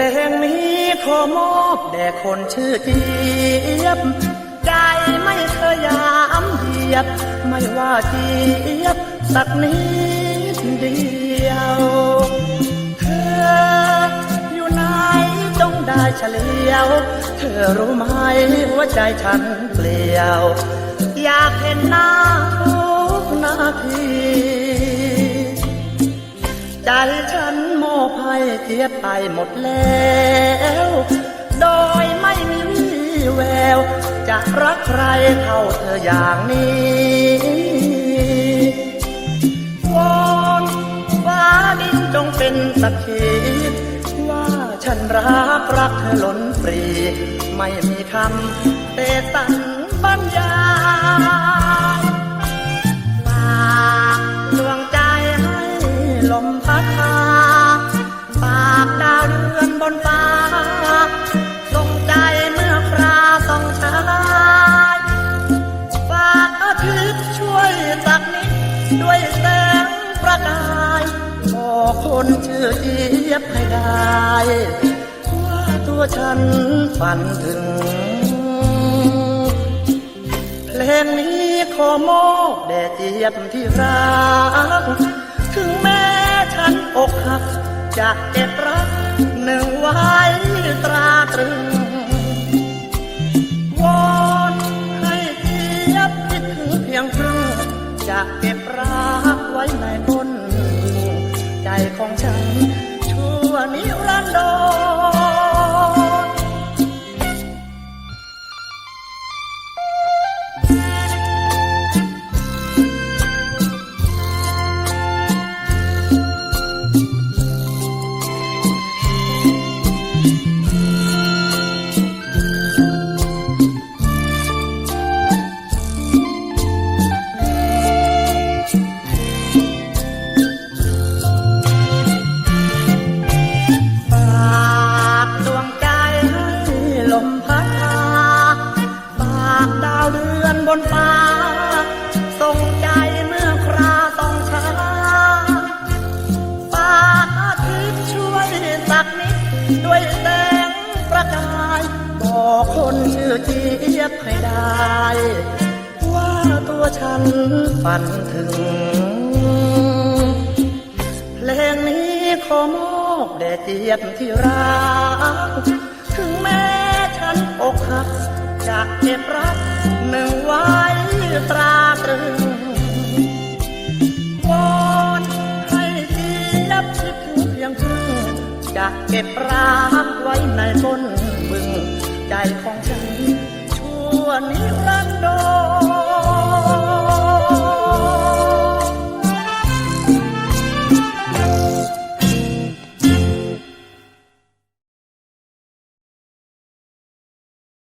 ลงนี้ขอมอบแด่คนชื่อเจี๊ยบ ใจไม่เคยยามเหยียบ ไม่ว่าเจี๊ยบ สักนิดเดียว เธออยู่ไหนจงได้เฉลียว เธอรู้ไหมหัวใจฉันเปลี่ยว อยากเห็นหน้าทุกนาที ใจฉันโมอบให้เทียบไปหมดแล้ว โดยไม่มีวี่แวว จะรักใครเท่าเธออย่างนี้วอนฟ้าดินจงเป็นสักขีว่าฉันรักรักเธอล้นปรี ไม่มีคำเตตันบรรยา ฝากดาวเดือนบนฟ้าส่งใจเมื่อคราส่องชายฝากอาทิตย์ช่วยสักนิดด้วยแสงประกายบอคนชื่อเจี๊ยบให้ได้ว่าตัวฉันฝันถึง เพลงนี้ขอมอบแด่เจี๊ยบที่รัก จะเก็บรักหนึ่งไว้ตราตรึงวอนให้เทียบคิดถึงเพียงครึ่งจะเก็บรักไว้ในก้นใจของฉันชั่วนิรันดร ด้วยแสงประกายบอกคนชื่อเจี๊ยบให้ได้ ว่าตัวฉันฝันถึง เพลงนี้ขอมอบแด่เจี๊ยบที่รัก ถึงแม้ฉันอกหักจะเก็บรักหนึ่งไว้ตรา จะเก็บรักไว้ในก้นบึงใจของฉันชั่วนิ